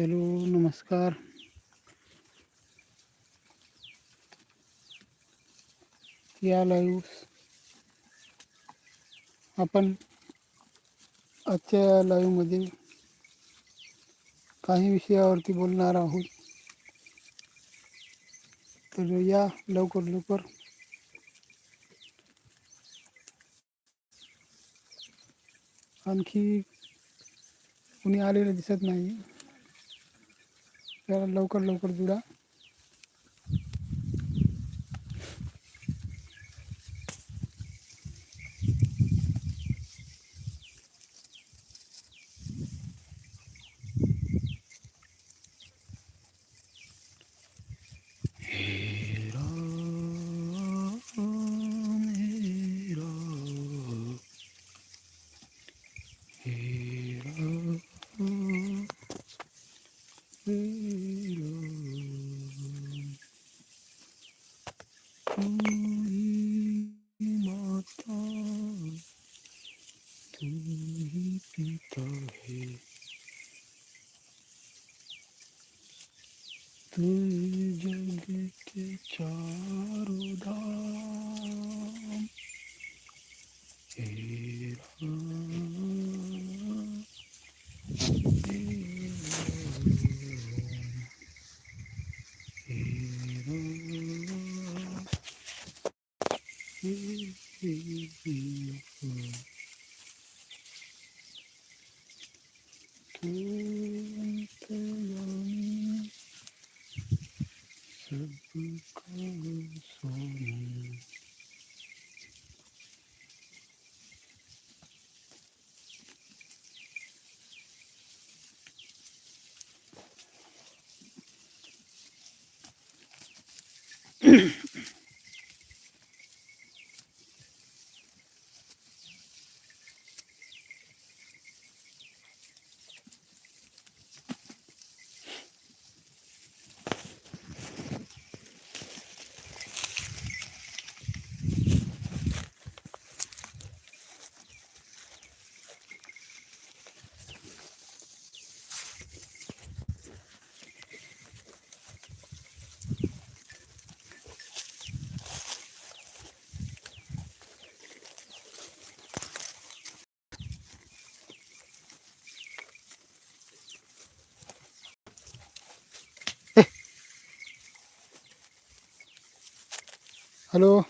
Hello नमस्कार. या live आपण आजच्या लाईव्हमध्ये काही विषयावरती बोलणार आहोत. तर या लवकर लवकर. आणखी कुणी आलेलं दिसत नाही तर लवकर लवकर जुडा हे राम, हे राम, हे राम, हे राम. तू ही माता तू ही पिता है तू सबका स्वामी हॅलो.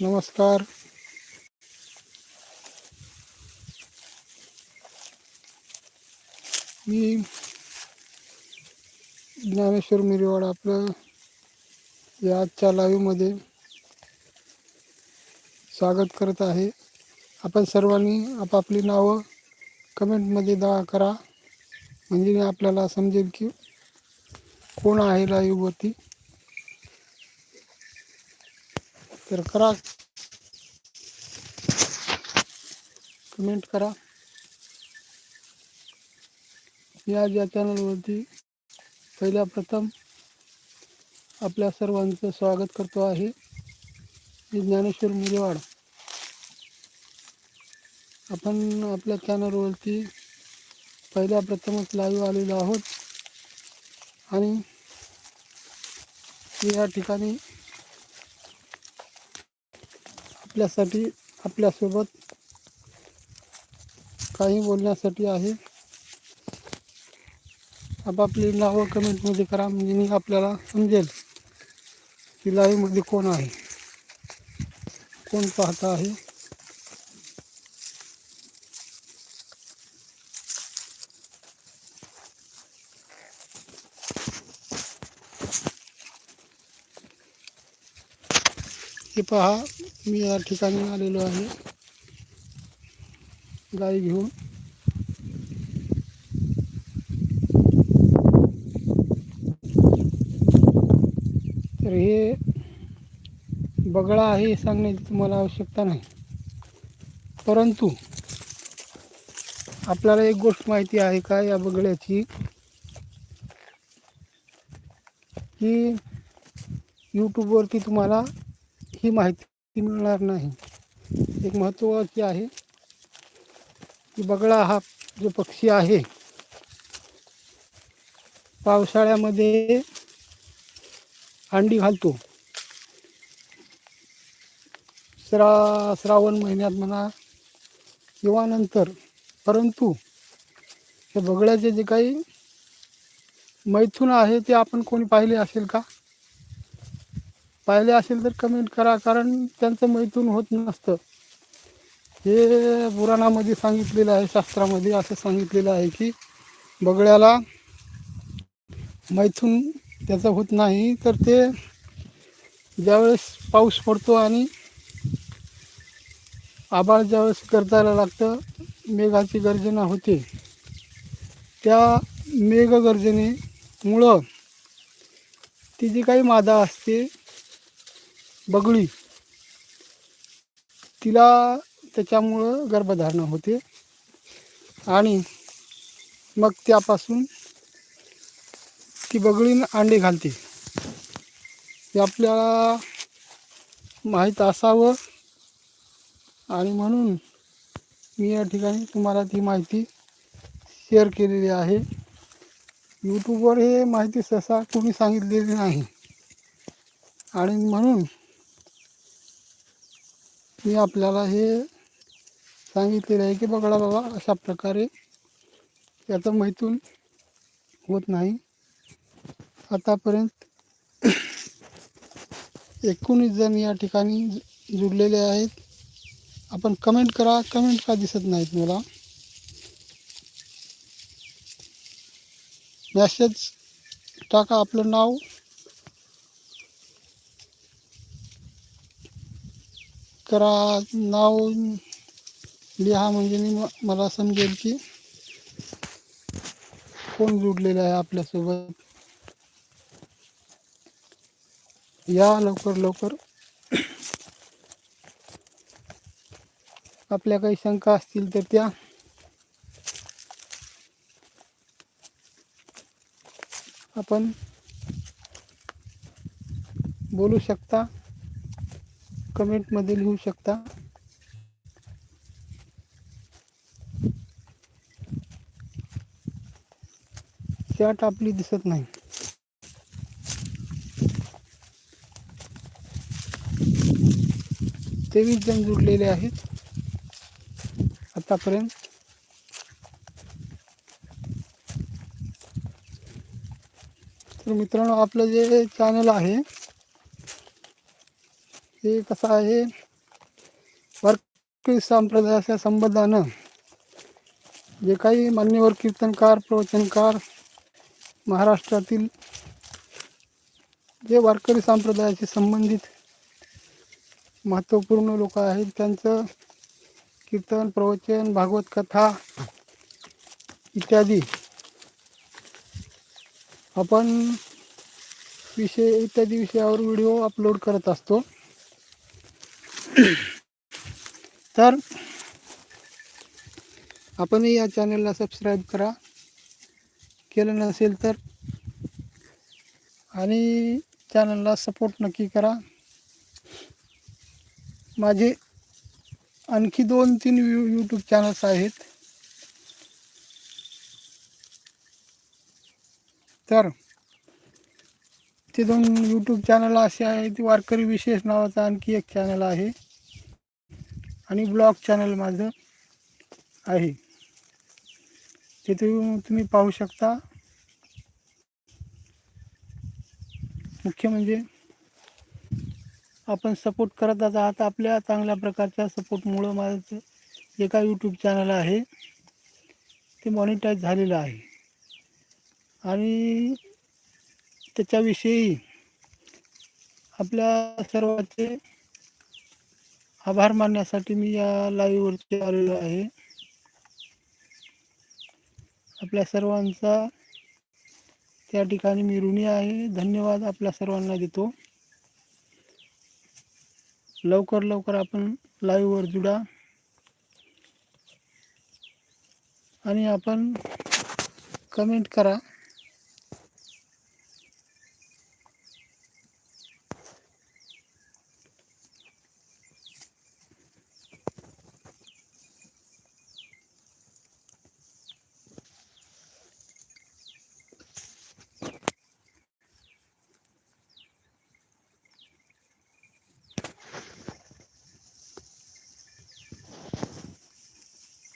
नमस्कार. मी ज्ञानेश्वर मिरवाड आपलं या आजच्या लाईव्हमध्ये स्वागत करत आहे. आपण सर्वांनी आपापली नावं कमेंटमध्ये दा करा म्हणजे आपल्याला समजेल की कोण आहे लाईव्हवरती तर करा. कमेंट करा. या ज्या चॅनलवरती पहिल्या प्रथम आपल्या सर्वांचं स्वागत करतो आहे मी ज्ञानेश्वर मुलेवाड आपण आपल्या चॅनलवरती पहिल्या प्रथमच लाईव्ह आलेलो आहोत. आणि या ठिकाणी आपल्यासाठी आपल्यासोबत काही बोलण्यासाठी आहे. आपापली नावं कमेंटमध्ये करा म्हणजे मी आपल्याला समजेल की लाईव्हमध्ये कोण आहे. कोण पाहता आहे. पहा मी या ठिकाणी आलेलो आहे. गाई घेऊन. तर हे बगळा आहे हे सांगण्याची तुम्हाला आवश्यकता नाही. परंतु आपल्याला एक गोष्ट माहिती आहे का या बगळ्याची? की यूट्यूबवरती तुम्हाला ही माहिती मिळणार नाही. एक महत्त्वाची आहे की बगळा हा जो पक्षी आहे पावसाळ्यामध्ये अंडी घालतो. श्रा श्रावण महिन्यात म्हणा किंवा नंतर परंतु हे बगळ्याचे जे काही मैथून आहे ते आपण कोणी पाहिले असेल का? पाहिले असेल तर कमेंट करा कारण त्यांचं मैथून होत नसतं. हे पुराणामध्ये सांगितलेलं आहे शास्त्रामध्ये असं सांगितलेलं आहे की बगळ्याला मैथून त्याचं होत नाही तर ते ज्यावेळेस पाऊस पडतो आणि आबाळ ज्यावेळेस गरजायला लागतं मेघाची गर्जना होते. त्या मेघगर्जनेमुळं ती जी काही मादा असते बगळी. तिला त्याच्यामुळं गर्भधारणा होते. आणि मग त्यापासून ती बगळी अंडे घालते. हे आपल्याला माहीत असावं. आणि म्हणून मी या ठिकाणी तुम्हाला ती माहिती शेअर केलेली आहे. यूट्यूबवर हे माहिती सहसा कोणी सांगितलेली नाही. आणि म्हणून मी आपल्याला हे सांगितलेलं आहे की बघा बाबा अशा प्रकारे याचं मैथून होत नाही. आतापर्यंत एकोणीस जण या ठिकाणी जुडलेले आहेत. आपण कमेंट करा कमेंट का दिसत नाहीत मला? मॅसेज टाका आपलं नाव. करा नाव लिहा म्हणजे मी म- मला समजेल की कोण जोडलेला आहे आपल्यासोबत. या लवकर लवकर. आपल्या काही शंका असतील तर त्या. आपण बोलू शकता. कमेंटमध्ये लिहू शकता. चॅट आपली दिसत नाही. तेवीस जण जुडलेले आहेत. आतापर्यंत. तर मित्रांनो आपलं जे चॅनल आहे हे कसं आहे? वारकरी संप्रदायाच्या संबंधानं जे काही मान्यवर कीर्तनकार प्रवचनकार महाराष्ट्रातील जे वारकरी संप्रदायाशी संबंधित महत्त्वपूर्ण लोक आहेत त्यांचं कीर्तन प्रवचन भागवत कथा इत्यादी आपण विषय इत्यादी विषयावर व्हिडिओ अपलोड करत असतो. तर आपणही या चॅनलला सबस्क्राईब करा. केलं नसेल तर आणि चॅनलला सपोर्ट नक्की करा. माझे आणखी दोन तीन यू यूट्यूब चॅनल्स आहेत. तर ते दोन यूट्यूब चॅनल असे आहेत. वारकरी विशेष नावाचा आणखी एक चॅनल आहे. आणि ब्लॉग चॅनल माझं आहे. ते तुम्ही पाहू शकता. मुख्य म्हणजे आपण सपोर्ट करत आहात. आपल्या चांगल्या प्रकारच्या सपोर्टमुळं माझं जे काय यूट्यूब चॅनल आहे. ते मॉनिटाईज झालेलं आहे. आणि त्याच्याविषयी आपल्या सर्वांचे आभार मानण्यासाठी मी या लाईव्हवरती आलेलो आहे. आपल्या सर्वांचा त्या ठिकाणी मी ऋणी आहे. धन्यवाद आपल्या सर्वांना देतो. लवकर लवकर आपण लाईव्हवर जुडा. आणि आपण कमेंट करा.